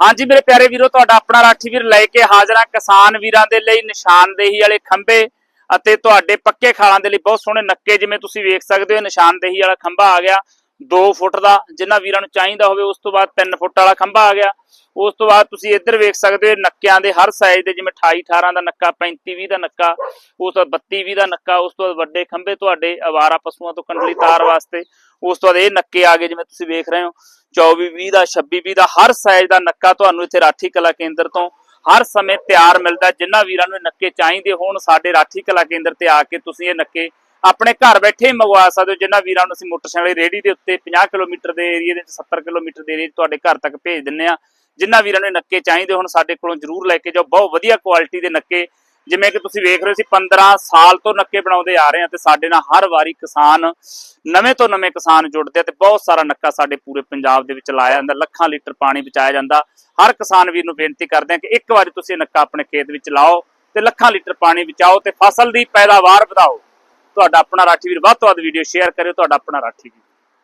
ਹਾਂਜੀ ਮੇਰੇ ਪਿਆਰੇ ਵੀਰੋ, ਤੁਹਾਡਾ ਆਪਣਾ ਰਾਠੀ ਵੀਰ ਲੈ ਕੇ ਹਾਜ਼ਰ ਹਾਂ ਕਿਸਾਨ ਵੀਰਾਂ ਦੇ ਲਈ ਨਿਸ਼ਾਨਦੇਹੀ ਵਾਲੇ ਖੰਭੇ ਅਤੇ ਤੁਹਾਡੇ ਪੱਕੇ ਖਾਲਾਂ ਦੇ ਲਈ ਬਹੁਤ ਸੋਹਣੇ ਨੱਕੇ ਜਿਵੇਂ ਤੁਸੀਂ ਵੇਖ ਸਕਦੇ ਹੋ, ਨਿਸ਼ਾਨਦੇਹੀ ਵਾਲਾ ਖੰਭਾ ਆ ਗਿਆ 2 ਫੁੱਟ ਦਾ ਜਿਨ੍ਹਾਂ ਵੀਰਾਂ ਨੂੰ ਚਾਹੀਦਾ ਹੋਵੇ, ਉਸ ਤੋਂ ਬਾਅਦ 3 ਫੁੱਟ ਵਾਲਾ ਖੰਭਾ ਆ ਗਿਆ, ਉਸ ਤੋਂ ਬਾਅਦ ਤੁਸੀਂ ਇੱਧਰ ਵੇਖ ਸਕਦੇ ਹੋ ਨੱਕਿਆਂ ਦੇ ਹਰ ਸਾਈਜ਼ ਦੇ ਜਿਵੇਂ 28 18 ਦਾ ਨੱਕਾ 35 20 ਦਾ ਨੱਕਾ, ਉਸ ਤੋਂ ਬਾਅਦ 32 20 ਦਾ ਨੱਕਾ, ਉਸ ਤੋਂ ਬਾਅਦ ਵੱਡੇ ਖੰਭੇ ਤੁਹਾਡੇ ਅਵਾਰਾ ਪਸ਼ੂਆਂ ਤੋਂ ਕੰਡਲੀ ਤਾਰ ਵਾਸਤੇ, ਉਸ ਤੋਂ ਬਾਅਦ ਇਹ ਨੱਕੇ ਆ ਗਏ ਜਿਵੇਂ ਤੁਸੀਂ ਵੇਖ ਰਹੇ ਹੋ। 24 20 ਦਾ 26 20 ਦਾ, ਹਰ ਸਾਈਜ਼ ਦਾ ਨੱਕਾ ਤੁਹਾਨੂੰ ਇੱਥੇ ਰਾਠੀ ਕਲਾ ਕੇਂਦਰ ਤੋਂ ਹਰ ਸਮੇਂ ਤਿਆਰ ਮਿਲਦਾ ਜਿਨ੍ਹਾਂ ਵੀਰਾਂ ਨੂੰ ਇਹ ਨੱਕੇ ਚਾਹੀਦੇ ਹੋਣ, ਸਾਡੇ ਰਾਠੀ ਕਲਾ ਕੇਂਦਰ ਤੇ ਆ ਕੇ ਤੁਸੀਂ ਇਹ ਨੱਕੇ ਆਪਣੇ ਘਰ ਬੈਠੇ ਮੰਗਵਾ ਸਕਦੇ ਹੋ। ਜਿਨ੍ਹਾਂ ਵੀਰਾਂ ਨੂੰ ਅਸੀਂ ਮੋਟਰਸਾਈਕਲ ਰੇੜੀ ਦੇ ਉੱਤੇ 50 ਕਿਲੋਮੀਟਰ ਦੇ ਏਰੀਆ ਦੇ ਵਿੱਚ 70 ਕਿਲੋਮੀਟਰ ਦੇ ਏਰੀਆ 'ਚ ਤੁਹਾਡੇ ਘਰ ਤੱਕ ਭੇਜ ਦਿੰਨੇ ਆ ਜਿਨ੍ਹਾਂ ਵੀਰਾਂ ਨੂੰ ਨੱਕੇ ਚਾਹੀਦੇ ਹੋਣ, ਸਾਡੇ ਕੋਲੋਂ ਜਰੂਰ ਲੈ ਕੇ ਜਾਓ। ਬਹੁਤ ਵਧੀਆ ਕੁਆਲਿਟੀ ਦੇ ਨੱਕੇ ਜਿਵੇਂ ਕਿ ਤੁਸੀਂ ਵੇਖ ਰਹੇ ਸੀ 15 ਸਾਲ ਤੋਂ ਨੱਕੇ ਬਣਾਉਂਦੇ ਆ ਰਹੇ ਆ ਤੇ ਸਾਡੇ ਨਾਲ ਹਰ ਵਾਰੀ ਕਿਸਾਨ ਨਵੇਂ ਤੋਂ ਨਵੇਂ ਕਿਸਾਨ ਜੁੜਦੇ ਆ ਤੇ ਬਹੁਤ ਸਾਰਾ ਨੱਕਾ ਸਾਡੇ ਪੂਰੇ ਪੰਜਾਬ ਦੇ ਵਿੱਚ ਲਾਇਆ ਜਾਂਦਾ, ਲੱਖਾਂ ਲੀਟਰ ਪਾਣੀ ਬਚਾਇਆ ਜਾਂਦਾ। ਹਰ ਕਿਸਾਨ ਵੀਰ ਨੂੰ ਬੇਨਤੀ ਕਰਦੇ ਆ ਕਿ ਇੱਕ ਵਾਰੀ ਤੁਸੀਂ ਨੱਕਾ ਆਪਣੇ ਖੇਤ ਵਿੱਚ ਲਾਓ ਤੇ ਲੱਖਾਂ ਲੀਟਰ ਪਾਣੀ ਬਚਾਓ ਤੇ ਫਸਲ ਦੀ ਪੈਦਾਵਾਰ ਵਧਾਓ। ਤੁਹਾਡਾ ਆਪਣਾ ਰਾਠੀ ਵੀਰ, ਵੱਧ ਤੋਂ ਵੱਧ ਵੀਡੀਓ ਸ਼ੇਅਰ ਕਰਿਓ, ਤੁਹਾਡਾ ਆਪਣਾ ਰਾਠੀ ਵੀਰ।